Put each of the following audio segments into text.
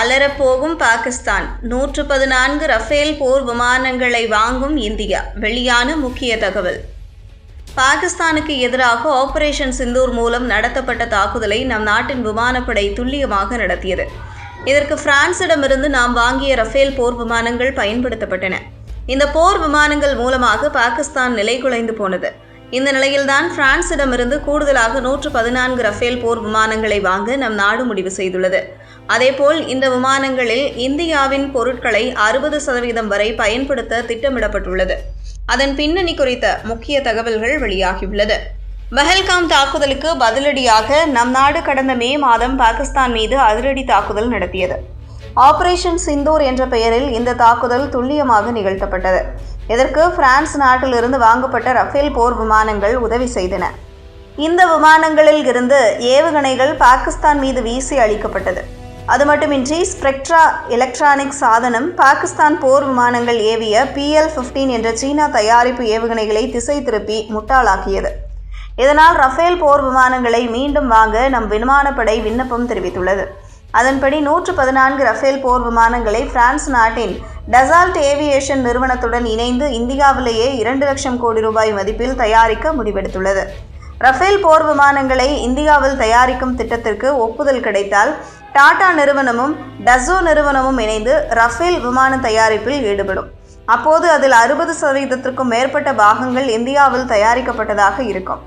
அலறப்போகும் பாகிஸ்தான். நூற்று பதினான்கு ரஃபேல் போர் விமானங்களை வாங்கும் இந்தியா. வெளியான முக்கிய தகவல். பாகிஸ்தானுக்கு எதிராக ஆபரேஷன் சிந்தூர் மூலம் நடத்தப்பட்ட தாக்குதலை நம் நாட்டின் விமானப்படை துல்லியமாக நடத்தியது. இதற்கு பிரான்சிடமிருந்து நாம் வாங்கிய ரஃபேல் போர் விமானங்கள் பயன்படுத்தப்பட்டன. இந்த போர் விமானங்கள் மூலமாக பாகிஸ்தான் நிலை குலைந்து போனது. இந்த நிலையில்தான் பிரான்சிடமிருந்து கூடுதலாக நூற்று பதினான்கு ரஃபேல் போர் விமானங்களை வாங்க நம் நாடு முடிவு செய்துள்ளது. அதேபோல் இந்த விமானங்களில் இந்தியாவின் பொருட்களை அறுபது சதவீதம் வரை பயன்படுத்த திட்டமிடப்பட்டுள்ளது. அதன் பின்னணி குறித்த முக்கிய தகவல்கள் வெளியாகியுள்ளது. பஹல்காம் தாக்குதலுக்கு பதிலடியாக நம் நாடு கடந்த மே மாதம் பாகிஸ்தான் மீது அதிரடி தாக்குதல் நடத்தியது. ஆபரேஷன் சிந்தூர் என்ற பெயரில் இந்த தாக்குதல் துல்லியமாக நிகழ்த்தப்பட்டது. இதற்கு பிரான்ஸ் நாட்டிலிருந்து வாங்கப்பட்ட ரஃபேல் போர் விமானங்கள் உதவி செய்தன. இந்த விமானங்களில் இருந்து ஏவுகணைகள் பாகிஸ்தான் மீது வீசி அளிக்கப்பட்டது அது மட்டுமின்றி ஸ்பெக்ட்ரா எலக்ட்ரானிக் சாதனம் பாகிஸ்தான் போர் விமானங்கள் ஏவிய பிஎல் ஃபிஃப்டீன் என்ற சீனா தயாரிப்பு ஏவுகணைகளை திசை திருப்பி முட்டாளாக்கியது. இதனால் ரஃபேல் போர் விமானங்களை மீண்டும் வாங்க நம் விமானப்படை விண்ணப்பம் தெரிவித்துள்ளது. அதன்படி நூற்று பதினான்கு ரஃபேல் போர் விமானங்களை பிரான்ஸ் நாட்டின் டசால்ட் ஏவியேஷன் நிறுவனத்துடன் இணைந்து இந்தியாவிலேயே இரண்டு லட்சம் கோடி ரூபாய் மதிப்பில் தயாரிக்க முடிவெடுத்துள்ளது. ரஃபேல் போர் விமானங்களை இந்தியாவில் தயாரிக்கும் திட்டத்திற்கு ஒப்புதல் கிடைத்தால் டாடா நிறுவனமும் டசோ நிறுவனமும் இணைந்து ரஃபேல் விமான தயாரிப்பில் ஈடுபடும். அப்போது அதில் அறுபது சதவீதத்திற்கும் மேற்பட்ட பாகங்கள் இந்தியாவில் தயாரிக்கப்பட்டதாக இருக்கும்.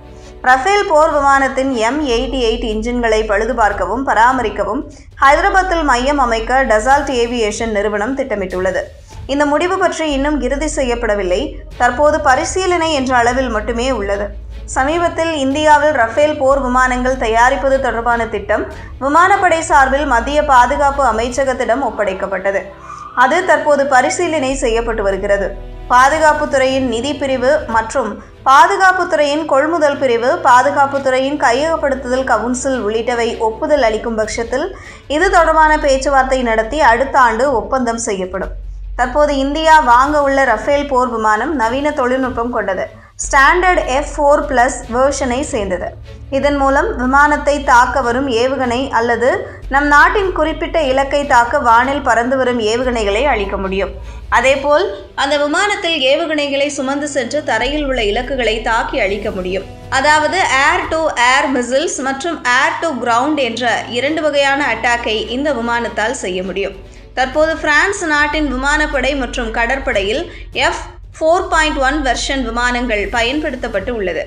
ரஃபேல் போர் விமானத்தின் எம் எயிட்டி எயிட் இன்ஜின்களை பழுதுபார்க்கவும் பராமரிக்கவும் ஹைதராபாத்தில் மையம் அமைக்க டசால்ட் ஏவியேஷன் நிறுவனம் திட்டமிட்டுள்ளது. இந்த முடிவு பற்றி இன்னும் இறுதி செய்யப்படவில்லை. தற்போது பரிசீலனை என்ற அளவில் மட்டுமே உள்ளது. சமீபத்தில் இந்தியாவில் ரஃபேல் போர் விமானங்கள் தயாரிப்பது தொடர்பான திட்டம் விமானப்படை சார்பில் மத்திய பாதுகாப்பு அமைச்சகத்திடம் ஒப்படைக்கப்பட்டது. அது தற்போது பரிசீலனை செய்யப்பட்டு வருகிறது. பாதுகாப்புத்துறையின் நிதி பிரிவு மற்றும் பாதுகாப்புத்துறையின் கொள்முதல் பிரிவு பாதுகாப்புத்துறையின் கையகப்படுத்துதல் கவுன்சில் உள்ளிட்டவை ஒப்புதல் அளிக்கும் பட்சத்தில் இது தொடர்பான பேச்சுவார்த்தை நடத்தி அடுத்த ஆண்டு ஒப்பந்தம் செய்யப்படும். தற்போது இந்தியா வாங்க உள்ள ரஃபேல் போர் விமானம் நவீன தொழில்நுட்பம் கொண்டது. ஸ்டாண்டர்ட் எஃப் ஃபோர் ப்ளஸ் வேர்ஷனை சேர்ந்தது. இதன் மூலம் விமானத்தை தாக்க வரும் ஏவுகணை அல்லது நம் நாட்டின் குறிப்பிட்ட இலக்கை தாக்க வானில் பறந்து வரும் ஏவுகணைகளை அழிக்க முடியும். அதேபோல் அந்த விமானத்தில் ஏவுகணைகளை சுமந்து சென்று தரையில் உள்ள இலக்குகளை தாக்கி அழிக்க முடியும். அதாவது ஏர் டு ஏர் மிசில்ஸ் மற்றும் ஏர் டு கிரவுண்ட் என்ற இரண்டு வகையான அட்டாக்கை இந்த விமானத்தால் செய்ய முடியும். தற்போது பிரான்ஸ் நாட்டின் விமானப்படை மற்றும் கடற்படையில் F four point one version விமானங்கள் பயன்படுத்தப்பட்டு உள்ளது.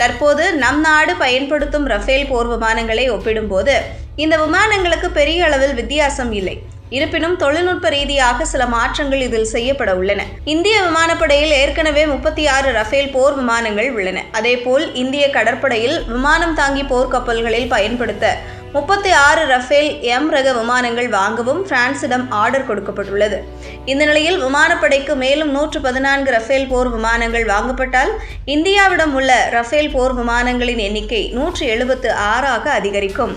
தற்போது நம் நாடு பயன்படுத்தும் ரஃபேல் போர் விமானங்களை ஒப்பிடும்போது இந்த விமானங்களுக்கு பெரிய அளவில் வித்தியாசம் இல்லை. இருப்பினும் தொழில்நுட்ப ரீதியாக சில மாற்றங்கள் இதில் செய்யப்பட உள்ளன. இந்திய விமானப்படையில் ஏற்கனவே முப்பத்தி ஆறு ரஃபேல் போர் விமானங்கள் உள்ளன. அதேபோல் இந்திய கடற்படையில் விமானம் தாங்கி போர்க்கப்பல்களில் பயன்படுத்த முப்பத்தி ஆறு ரஃபேல் எம் ரக விமானங்கள் வாங்கவும் பிரான்சிடம் ஆர்டர் கொடுக்கப்பட்டுள்ளது. இந்த நிலையில் விமானப்படைக்கு மேலும் நூற்று பதினான்கு ரஃபேல் போர் விமானங்கள் வாங்கப்பட்டால் இந்தியாவிடம் உள்ள ரஃபேல் போர் விமானங்களின் எண்ணிக்கை நூற்று எழுபத்து ஆறாக அதிகரிக்கும்.